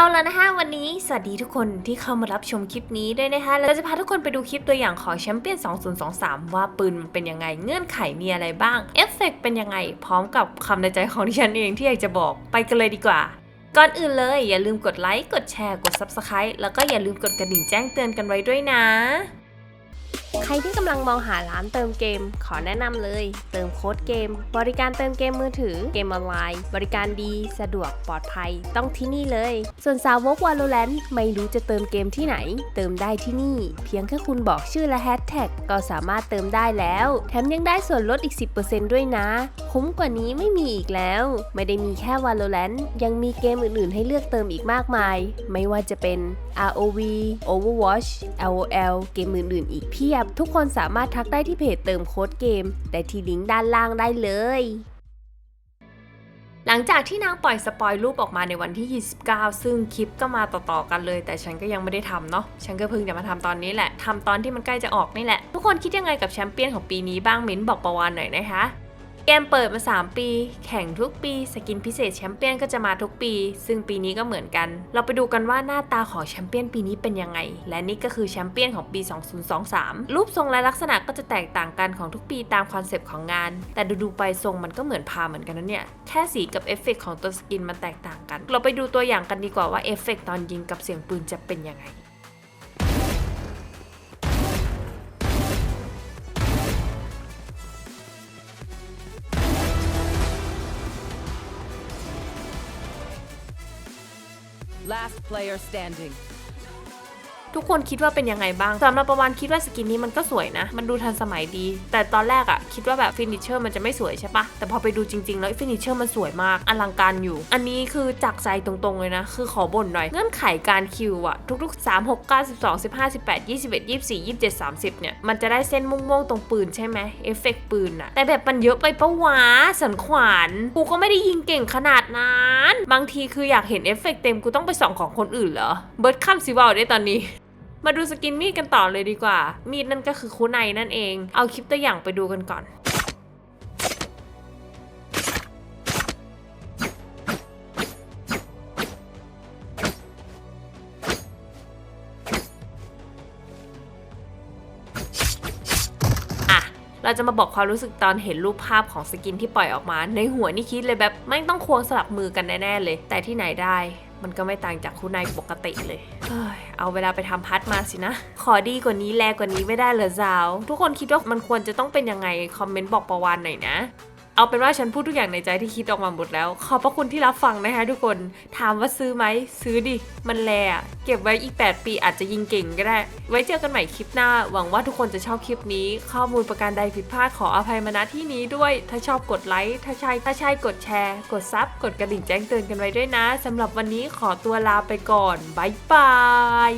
เอาแล้วนะคะวันนี้สวัสดีทุกคนที่เข้ามารับชมคลิปนี้ด้วยนะคะเราจะพาทุกคนไปดูคลิปตัวอย่างของแชมเปี้ยน 2023 ว่าปืนมันเป็นยังไง เงื่อนไขมีอะไรบ้าง เอฟเฟกต์เป็นยังไง พร้อมกับคำในใจของดิฉันเองที่อยากจะบอกไปกันเลยดีกว่า ก่อนอื่นเลย อย่าลืมกดไลค์กดแชร์กด Subscribe แล้วก็อย่าลืมกดกระดิ่งแจ้งเตือนกันไว้ด้วยนะ ใครที่กำลังมองหาร้านเติมเกม ขอแนะนำเลย เติมโค้ดเกม บริการเติมเกมมือถือ เกมออนไลน์ บริการดี สะดวกปลอดภัย ต้องที่นี่เลย ส่วนสาวก Valorant ไม่รู้จะเติมเกมที่ไหน เติมได้ที่นี่ เพียงแค่คุณบอกชื่อและแฮชแท็กก็สามารถเติมได้แล้ว แถมยังได้ส่วนลดอีก 10%ด้วยนะ คุ้มกว่านี้ไม่มีอีกแล้ว ไม่ได้มีแค่ Valorant ยังมีเกมอื่น ๆ ให้เลือกเติมอีกมากมาย ไม่ว่าจะเป็น ROV Overwatch LOL เกมอื่น ๆ อีกเพียบทุกคนสามารถทักได้ที่เพจเติมโค้ดเกม ได้ที่ลิงก์ด้านล่างได้เลย หลังจากที่นางปล่อยสปอยรูปออกมาในวันที่ 29 ซึ่งคลิปก็มาต่อๆกันเลย แต่ฉันก็ยังไม่ได้ทำเนาะ ฉันก็เพิ่งจะมาทำตอนนี้แหละทำตอนที่มันใกล้จะออกนี่แหละ ทุกคนคิดยังไงกับแชมเปี้ยนของปีนี้บ้างมิ้นบอกประวันหน่อยนะคะ เกมเปิดมา 3 ปี แข่งทุกปี สกินพิเศษแชมเปี้ยนก็จะมาทุกปี ซึ่งปีนี้ก็เหมือนกัน เราไปดูกันว่าหน้าตาของแชมเปี้ยนปีนี้เป็นยังไง และนี่ก็คือแชมเปี้ยนของปี 2023 รูปทรงและลักษณะก็จะแตกต่างกันของทุกปีตามคอนเซปต์ของงาน แต่ดูๆไปทรงมันก็เหมือนพาเหมือนกันนะเนี่ย แค่สีกับเอฟเฟกต์ของตัวสกินมันแตกต่างกัน เราไปดูตัวอย่างกันดีกว่าว่าเอฟเฟกต์ตอนยิงกับเสียงปืนจะเป็นยังไง Last player standing. ทุกคนคิดว่าเป็นยังไงบ้างสำหรับประวานคิดว่าสกินนี้มันก็สวยนะ มันดูทันสมัยดี แต่ตอนแรกอะคิดว่าแบบฟินิชเชอร์มันจะไม่สวยใช่ปะแต่พอไปดูจริงๆ แล้วฟินิชเชอร์มันสวยมากอลังการอยู่ อันนี้คือจากใจตรงๆเลยนะ คือขอบ่นหน่อย เงื่อนไขการคิวอะทุกๆ 3 6 9 12 15 18 21 24 27 30 เนี่ย มันจะได้เส้นม่วงๆตรงปืนใช่ไหมเอฟเฟกต์ปืนอะแต่แบบมันเยอะไปปะวะสันขวานกูก็ไม่ได้ยิงเก่งขนาดนั้น บางทีคืออยากเห็นเอฟเฟกต์เต็มกูต้องไปส่องของคนอื่นเหรอเบิร์ดคัมซิวาได้ตอนนี้ มาดูสกินมีดกันต่อเลยดีกว่า มีดนั่นก็คือคูไนนั่นเอง เอาคลิปตัวอย่างไปดูกันก่อนอะเราจะมาบอกความรู้สึกตอนเห็นรูปภาพของสกินที่ปล่อยออกมา ในหัวนี่คิดเลยแบบไม่ต้องควงสลับมือกันแน่ๆเลย แต่ที่ไหนได้ มันก็ไม่ต่างจากคุณนายปกติเลยเอ้ยเอาเวลาไปทำพัดมาสินะ ขอดีกว่านี้แลกว่านี้ไม่ได้เหรอสาว ทุกคนคิดว่ามันควรจะต้องเป็นยังไง คอมเมนต์บอกประวันหน่อยนะ เอาเป็นว่าฉันพูดทุกอย่างในใจที่คิดออกมาหมดแล้ว ขอบพระคุณที่รับฟังนะคะทุกคน ถามว่าซื้อไหม ซื้อดิ มันแลเก็บไว้อีก 8 ปีอาจจะยิงเก่งก็ได้ ไว้เจอกันใหม่คลิปหน้า หวังว่าทุกคนจะชอบคลิปนี้ ข้อมูลประการใดผิดพลาดขออภัยมาณที่นี้ด้วย ถ้าชอบกดไลค์ ถ้าใช่ถ้าใช่กดแชร์ กดซับ กดกระดิ่งแจ้งเตือนกันไว้ด้วยนะสำหรับวันนี้ขอตัวลาไปก่อน บ๊ายบาย